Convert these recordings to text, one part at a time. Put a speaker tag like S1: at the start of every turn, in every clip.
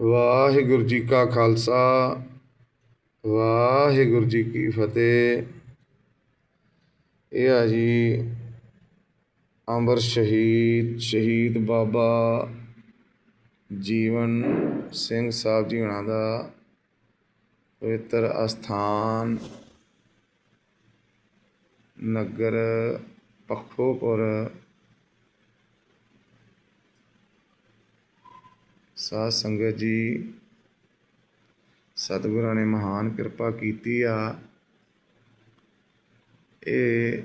S1: ਵਾਹਿਗੁਰੂ ਜੀ ਕਾ ਖਾਲਸਾ, ਵਾਹਿਗੁਰੂ ਜੀ ਕੀ ਫਤਿਹ। ਇਹ ਆ ਜੀ ਅੰਬਰ ਸ਼ਹੀਦ ਸ਼ਹੀਦ ਬਾਬਾ ਜੀਵਨ ਸਿੰਘ ਸਾਹਿਬ ਜੀ ਹੁਣਾਂ ਦਾ ਪਵਿੱਤਰ ਅਸਥਾਨ, ਨਗਰ ਪੱਖੋਪੁਰ ਸਾਧ ਸੰਗਤ ਜੀ, ਸਤਿਗੁਰਾਂ ਨੇ ਮਹਾਨ ਕਿਰਪਾ ਕੀਤੀ ਆ। ਇਹ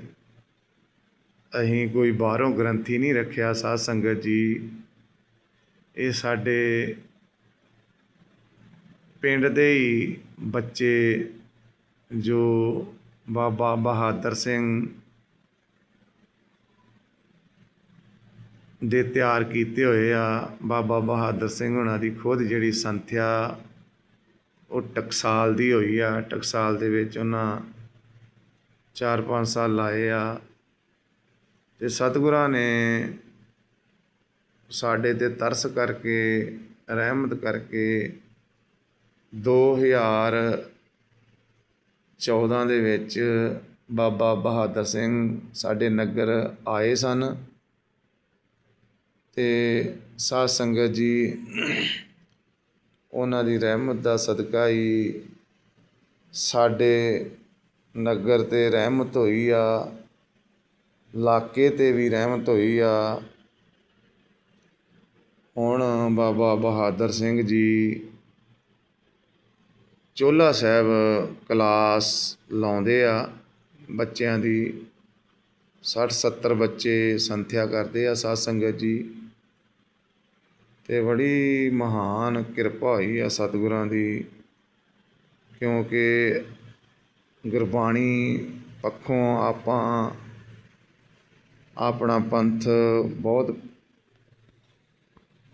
S1: ਅਸੀਂ ਕੋਈ ਬਾਹਰੋਂ ਗ੍ਰੰਥੀ ਨਹੀਂ ਰੱਖਿਆ ਸਾਧ ਸੰਗਤ ਜੀ। ਇਹ ਸਾਡੇ ਪਿੰਡ ਦੇ ਹੀ ਬੱਚੇ ਜੋ ਬਾਬਾ ਬਹਾਦਰ ਸਿੰਘ ਦੇ ਤਿਆਰ ਕੀਤੇ ਹੋਏ ਆ ਬਾਬਾ ਬਹਾਦਰ ਸਿੰਘ ਉਹਨਾਂ ਦੀ ਖੁਦ ਜਿਹੜੀ ਸੰਥਿਆ, ਉਹ ਟਕਸਾਲ ਦੀ ਹੋਈ ਆ। ਟਕਸਾਲ ਦੇ ਵਿੱਚ ਉਹਨਾਂ 4-5 ਸਾਲ ਲਾਏ ਆ ਤੇ ਸਤਿਗੁਰਾਂ ਨੇ ਸਾਡੇ ਤੇ ਤਰਸ ਕਰਕੇ, ਰਹਿਮਤ ਕਰਕੇ 2014 ਦੇ ਵਿੱਚ ਬਾਬਾ ਬਹਾਦਰ ਸਿੰਘ ਸਾਡੇ ਨਗਰ ਆਏ ਸਨ। ਤੇ ਸਾਧ ਸੰਗਤ ਜੀ, ਉਹਨਾਂ ਦੀ ਰਹਿਮਤ ਦਾ ਸਦਕਾ ਹੀ ਸਾਡੇ ਨਗਰ ਤੇ ਰਹਿਮਤ ਹੋਈ ਆ, ਇਲਾਕੇ ਤੇ ਵੀ ਰਹਿਮਤ ਹੋਈ ਆ। ਹੁਣ ਬਾਬਾ ਬਹਾਦਰ ਸਿੰਘ ਜੀ ਚੋਲਾ ਸਾਹਿਬ ਕਲਾਸ ਲਾਉਂਦੇ ਆ, ਬੱਚਿਆਂ ਦੀ 60 70 ਬੱਚੇ ਸੰਥਿਆ ਕਰਦੇ ਆ ਸਾਧ ਸੰਗਤ ਜੀ। ਅਤੇ ਬੜੀ ਮਹਾਨ ਕਿਰਪਾ ਹੋਈ ਆ ਸਤਿਗੁਰਾਂ ਦੀ, ਕਿਉਂਕਿ ਗੁਰਬਾਣੀ ਪੱਖੋਂ ਆਪਾਂ ਆਪਣਾ ਪੰਥ ਬਹੁਤ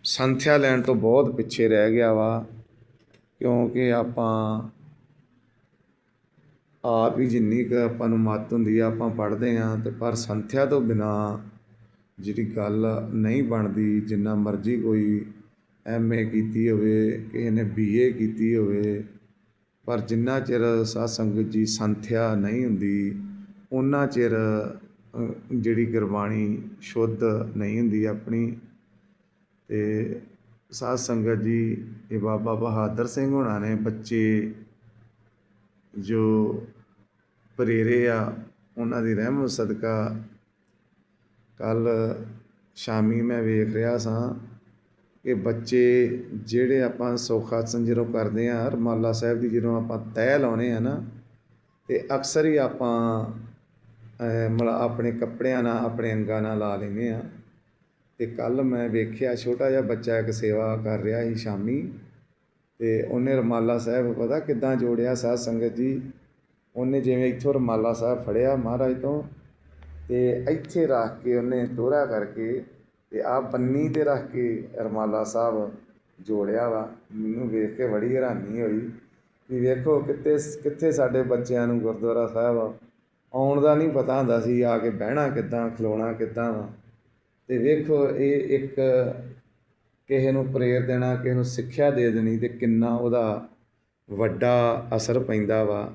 S1: ਸੰਥਿਆ ਲੈਣ ਤੋਂ ਬਹੁਤ ਪਿੱਛੇ ਰਹਿ ਗਿਆ ਵਾ, ਕਿਉਂਕਿ ਆਪਾਂ ਆਪ ਹੀ ਜਿੰਨੀ ਕੁ ਆਪਾਂ ਨੂੰ ਮੱਤ ਹੁੰਦੀ ਆ, ਆਪਾਂ ਪੜ੍ਹਦੇ ਆ ਤੇ ਪਰ ਸੰਥਿਆ ਤੋਂ ਬਿਨਾ ਜਿਹੜੀ ਗੱਲ ਨਹੀਂ ਬਣਦੀ, ਜਿੰਨਾ ਮਰਜ਼ੀ ਕੋਈ ਐਮਏ ਕੀਤੀ ਹੋਵੇ, ਕਿਸੇ ਨੇ ਬੀਏ ਕੀਤੀ ਹੋਵੇ, ਪਰ ਜਿੰਨਾ ਚਿਰ ਸਾਧ ਸੰਗਤ ਜੀ ਸੰਥਿਆ ਨਹੀਂ ਹੁੰਦੀ ਉਹਨਾਂ ਚਿਰ ਜਿਹੜੀ ਗੁਰਬਾਣੀ ਸ਼ੁੱਧ ਨਹੀਂ ਹੁੰਦੀ ਆਪਣੀ। ਤੇ ਸਾਧ ਸੰਗਤ ਜੀ, ਇਹ ਬਾਬਾ ਬਹਾਦਰ ਸਿੰਘ ਹੋਣਾ ਨੇ ਬੱਚੇ ਜੋ ਪ੍ਰੇਰੇ ਆ, ਉਹਨਾਂ ਦੀ ਰਹਿਮਤ ਸਦਕਾ ਕੱਲ ਸ਼ਾਮੀ ਮੈਂ ਵੇਖ ਰਿਹਾ ਸਾਂ ਕਿ ਬੱਚੇ ਜਿਹੜੇ ਆਪਾਂ ਸੌਖਾ ਆਸਨ ਜਦੋਂ ਕਰਦੇ ਹਾਂ ਰਮਾਲਾ ਸਾਹਿਬ ਦੀ ਜਦੋਂ ਆਪਾਂ ਤਹਿ ਲਾਉਨੇ ਆ ਨਾ ਤੇ ਅਕਸਰ ਹੀ ਆਪਾਂ ਅਹ, ਆਪਣੇ ਕੱਪੜਿਆਂ ਨਾਲ ਆਪਣੇ ਅੰਗਾਂ ਨਾਲ ਲਾ ਲੈਂਦੇ ਆ ਤੇ ਕੱਲ ਮੈਂ ਵੇਖਿਆ ਛੋਟਾ ਜਿਹਾ ਬੱਚਾ ਇੱਕ ਸੇਵਾ ਕਰ ਰਿਹਾ ਸੀ ਸ਼ਾਮੀ ਤੇ ਉਹਨੇ ਰਮਾਲਾ ਸਾਹਿਬ ਪਤਾ ਕਿੱਦਾਂ ਜੋੜਿਆ ਸਾਧ ਸੰਗਤ ਜੀ? ਉਹਨੇ ਜਿਵੇਂ ਇੱਥੋਂ ਰਮਾਲਾ ਸਾਹਿਬ ਫੜਿਆ ਮਹਾਰਾਜ ਤੋਂ ਤੇ ਇੱਥੇ ਰੱਖ ਕੇ ਉਹਨੇ ਦੋਹਰਾ ਕਰਕੇ ਤੇ ਆ ਬੰਨੀ ਤੇ ਰੱਖ ਕੇ ਰਮਾਲਾ ਸਾਹਿਬ ਜੋੜਿਆ ਵਾ। ਮੈਨੂੰ ਵੇਖ ਕੇ ਬੜੀ ਹੈਰਾਨੀ ਹੋਈ ਵੀ ਵੇਖੋ ਕਿੱਥੇ ਕਿੱਥੇ ਸਾਡੇ ਬੱਚਿਆਂ ਨੂੰ ਗੁਰਦੁਆਰਾ ਸਾਹਿਬ ਆਉਣ ਦਾ ਨਹੀਂ ਪਤਾ ਹੁੰਦਾ ਸੀ, ਆ ਕੇ ਬਹਿਣਾ ਕਿੱਦਾਂ, ਖਲੋਣਾ ਕਿੱਦਾਂ ਵਾ। ਤੇ ਵੇਖੋ ਇਹ ਇੱਕ ਕਿਸੇ ਨੂੰ ਪ੍ਰੇਰ ਦੇਣਾ, ਕਿਸੇ ਨੂੰ ਸਿੱਖਿਆ ਦੇ ਦੇਣੀ ਤੇ ਕਿੰਨਾ ਉਹਦਾ ਵੱਡਾ ਅਸਰ ਪੈਂਦਾ ਵਾ।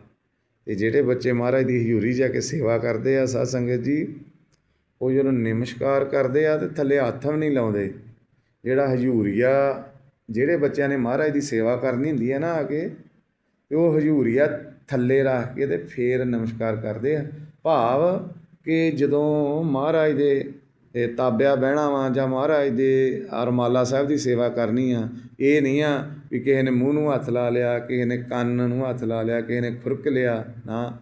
S1: ਤੇ ਜਿਹੜੇ ਬੱਚੇ ਮਹਾਰਾਜ ਦੀ ਹਜ਼ੂਰੀ ਜਾ ਕੇ ਸੇਵਾ ਕਰਦੇ ਆ ਸਾਧ ਸੰਗਤ ਜੀ, ਉਹ ਜਦੋਂ ਨਮਸਕਾਰ ਕਰਦੇ ਆ ਤੇ ਥੱਲੇ ਹੱਥ ਵੀ ਨਹੀਂ ਲਾਉਂਦੇ। ਜਿਹੜਾ ਹਜ਼ੂਰੀਆ ਜਿਹੜੇ ਬੱਚਿਆਂ ਨੇ ਮਹਾਰਾਜ ਦੀ ਸੇਵਾ ਕਰਨੀ ਹੁੰਦੀ ਹੈ ਨਾ ਆ ਕੇ, ਤੇ ਉਹ ਹਜ਼ੂਰੀਆ ਥੱਲੇ ਰੱਖ ਕੇ ਤੇ ਫੇਰ ਨਮਸਕਾਰ ਕਰਦੇ ਆ। ਭਾਵ ਕਿ ਜਦੋਂ ਮਹਾਰਾਜ ਦੇ ਇਹ ਤਾਬਿਆ ਬਹਿਣਾ ਵਾ ਜਾਂ ਮਹਾਰਾਜ ਦੇ ਅਰਮਾਲਾ ਸਾਹਿਬ ਦੀ ਸੇਵਾ ਕਰਨੀ ਆ, ਇਹ ਨਹੀਂ ਆ ਵੀ ਕਿਸੇ ਨੇ ਮੂੰਹ ਨੂੰ ਹੱਥ ਲਾ ਲਿਆ, ਕਿਸੇ ਨੇ ਕੰਨ ਨੂੰ ਹੱਥ ਲਾ ਲਿਆ, ਕਿਸੇ ਨੇ ਖੁਰਕ ਲਿਆ, ਨਾ।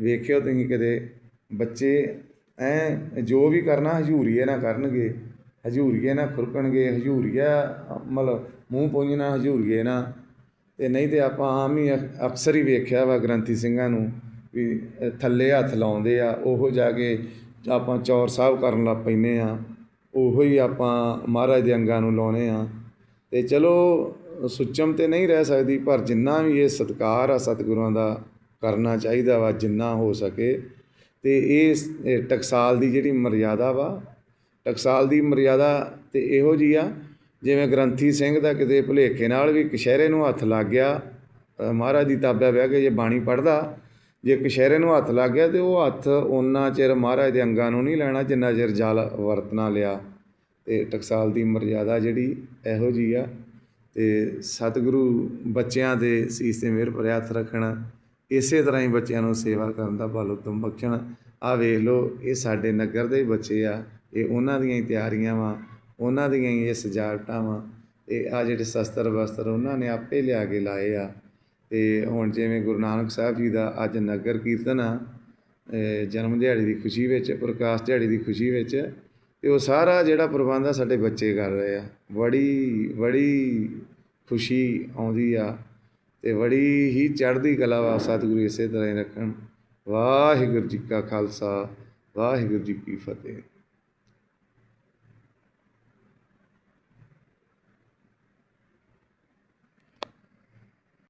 S1: ਵੇਖਿਓ ਤੁਸੀਂ ਕਦੇ ਬੱਚੇ ਐ ਜੋ ਵੀ ਕਰਨਾ ਹਜ਼ੂਰੀਏ ਨਾ ਕਰਨਗੇ, ਹਜ਼ੂਰੀਏ ਨਾ ਖੁਰਕਣਗੇ, ਹਜ਼ੂਰੀਆ ਮਤਲਬ ਮੂੰਹ ਪੋਂਝਣਾ ਹਜ਼ੂਰੀਏ ਨਾ। ਤੇ ਨਹੀਂ ਤੇ ਆਪਾਂ ਆਮ ਹੀ ਅਕ- ਅਕਸਰ ਹੀ ਵੇਖਿਆ ਵਾ ਗ੍ਰੰਥੀ ਸਿੰਘਾਂ ਨੂੰ ਵੀ ਥੱਲੇ ਹੱਥ ਲਾਉਂਦੇ ਆ, ਉਹੋ ਜਾ ਕੇ ਆਪਾਂ ਚੌਰ ਸਾਹਿਬ ਕਰਨ ਲੱਗ ਪੈਂਦੇ ਹਾਂ। ਉਹੋ ਹੀ ਆਪਾਂ ਮਹਾਰਾਜ ਦੇ ਅੰਗਾਂ ਨੂੰ ਲਾਉਨੇ ਆ ਤੇ ਚਲੋ, ਸੁੱਚਮ ਤੇ ਨਹੀਂ ਰਹਿ ਸਕਦੀ, ਪਰ ਜਿੰਨਾ ਵੀ ਇਹ ਸਤਿਕਾਰ ਆ ਸਤਿਗੁਰਾਂ ਦਾ, ਕਰਨਾ ਚਾਹੀਦਾ ਵਾ, ਜਿੰਨਾ ਹੋ ਸਕੇ। ਤੇ ਇਹ ਟਕਸਾਲ ਦੀ ਜਿਹੜੀ ਮਰਿਆਦਾ ਵਾ, ਟਕਸਾਲ ਦੀ ਮਰਿਆਦਾ ਤੇ ਇਹੋ ਜੀ ਆ, ਜਿਵੇਂ ਗ੍ਰੰਥੀ ਸਿੰਘ ਦਾ ਕਿਤੇ ਭੁਲੇਖੇ ਨਾਲ ਵੀ ਕਸ਼ਹਿਰੇ ਨੂੰ ਹੱਥ ਲੱਗ ਗਿਆ ਮਹਾਰਾਜ ਦੀ ਤਾਬਿਆ ਬਹਿ ਕੇ ਜੇ ਬਾਣੀ ਪੜਦਾ ਜੇ ਕਸ਼ਹਿਰੇ ਨੂੰ ਹੱਥ ਲੱਗ ਗਿਆ ਤੇ ਉਹ ਹੱਥ ਉਹਨਾਂ ਚਿਰ ਮਹਾਰਾਜ ਦੇ ਅੰਗਾਂ ਨੂੰ ਨਹੀਂ ਲੈਣਾ ਜਿੰਨਾ ਚਿਰ ਜਲ ਵਰਤਣਾ ਲਿਆ। ਤੇ ਟਕਸਾਲ ਦੀ ਮਰਜ਼ਾਦਾ ਜਿਹੜੀ ਇਹੋ ਜੀ ਆ। ਤੇ ਸਤਿਗੁਰੂ ਬੱਚਿਆਂ ਦੇ ਸੀਸ ਤੇ ਮਿਹਰ ਭਰਿਆ ਹੱਥ ਰੱਖਣ। ਇਸੇ ਤਰ੍ਹਾਂ ਹੀ ਬੱਚਿਆਂ ਨੂੰ ਸੇਵਾ ਕਰਨ ਦਾ ਬਲ ਉਤਮ ਬਖਸ਼ਣ। ਆ ਵੇਖ ਲਓ, ਇਹ ਸਾਡੇ ਨਗਰ ਦੇ ਬੱਚੇ ਆ। ਇਹ ਉਹਨਾਂ ਦੀਆਂ ਹੀ ਤਿਆਰੀਆਂ ਵਾ, ਉਹਨਾਂ ਦੀਆਂ ਹੀ ਇਹ ਸਜਾਵਟਾਂ ਵਾ। ਇਹ ਆ ਜਿਹੜੇ ਸ਼ਸਤਰ ਵਸਤਰ ਉਹਨਾਂ ਨੇ ਆਪੇ ਲਿਆ ਕੇ ਲਾਏ ਆ। ਅਤੇ ਹੁਣ ਜਿਵੇਂ ਗੁਰੂ ਨਾਨਕ ਸਾਹਿਬ ਜੀ ਦਾ ਅੱਜ ਨਗਰ ਕੀਰਤਨ ਆ ਜਨਮ ਦਿਹਾੜੀ ਦੀ ਖੁਸ਼ੀ ਵਿੱਚ, ਪ੍ਰਕਾਸ਼ ਦਿਹਾੜੀ ਦੀ ਖੁਸ਼ੀ ਵਿੱਚ, ਤੇ ਉਹ ਸਾਰਾ ਜਿਹੜਾ ਪ੍ਰਬੰਧ ਆ ਸਾਡੇ ਬੱਚੇ ਕਰ ਰਹੇ ਆ। ਬੜੀ ਬੜੀ ਖੁਸ਼ੀ ਆਉਂਦੀ ਆ ਤੇ ਬੜੀ ਹੀ ਚੜ੍ਹਦੀ ਕਲਾ ਵਾ ਸਤਿਗੁਰੂ ਇਸੇ ਤਰ੍ਹਾਂ ਹੀ ਰੱਖਣ। ਵਾਹਿਗੁਰੂ ਜੀ ਕਾ ਖਾਲਸਾ, ਵਾਹਿਗੁਰੂ ਜੀ ਕੀ ਫਤਿਹ।